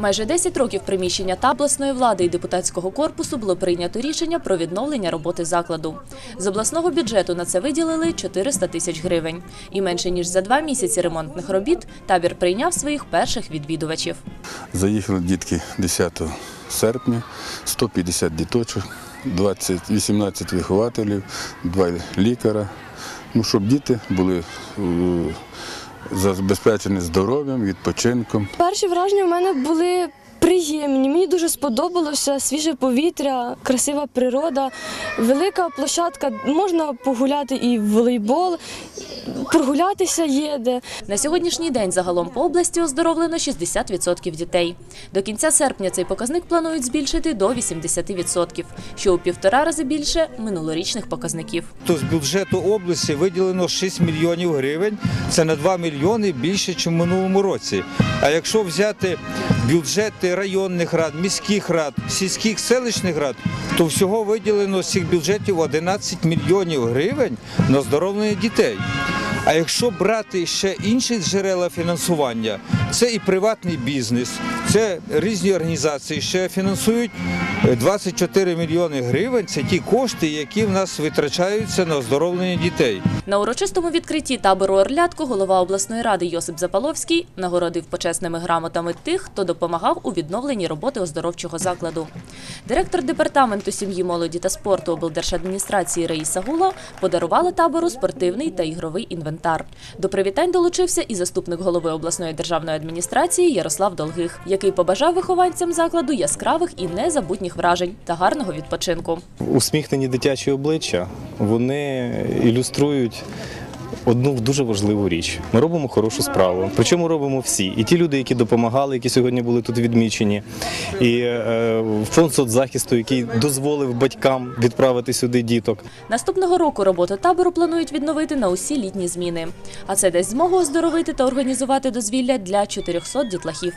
Майже 10 років приміщення та обласної влади і депутатського корпусу було прийнято рішення про відновлення роботи закладу. З обласного бюджету на це виділили 400 тисяч гривень. І менше ніж за два місяці ремонтних робіт табір прийняв своїх перших відвідувачів. Заїхали дітки 10 серпня, 150 діточок, 20, 18 вихователів, 2 лікаря. Ну, щоб діти були е, забезпечені здоров'ям, відпочинком. Перші враження в мене були приємні. Мені дуже сподобалося свіже повітря, красива природа, велика площадка. Можна погуляти і в волейбол, прогулятися є де. На сьогоднішній день загалом по області оздоровлено 60% дітей. До кінця серпня цей показник планують збільшити до 80%, що у півтора рази більше минулорічних показників. То з бюджету області виділено 6 мільйонів гривень. Це на 2 мільйони більше, ніж в минулому році. А якщо взяти бюджети районних рад, міських рад, сільських селищних рад, то всього виділено з цих бюджетів 11 мільйонів гривень на здоровлення дітей. А якщо брати ще інші джерела фінансування, це і приватний бізнес, це різні організації, ще фінансують е, 24 мільйони гривень. Це ті кошти, які в нас витрачаються на оздоровлення дітей. На урочистому відкритті табору Орлятко голова обласної ради Йосип Запаловський нагородив почесними грамотами тих, хто допомагав у відновленні роботи оздоровчого закладу. Директор департаменту сім'ї, молоді та спорту облдержадміністрації Раїса Гула подарувала табору спортивний та ігровий інвентар. До привітань долучився і заступник голови обласної державної адміністрації Ярослав Долгих, який побажав вихованцям закладу яскравих і незабутніх вражень та гарного відпочинку. усміхнені дитячі обличчя вони ілюструють. Одну дуже важливу річ. Ми робимо хорошу справу. Причому робимо всі. І ті люди, які допомагали, які сьогодні були тут відмічені, і е, фонд соцзахисту, який дозволив батькам відправити сюди діток. Наступного року роботу табору планують відновити на усі літні зміни. А це дасть змогу оздоровити та організувати дозвілля для 400 дітлахів.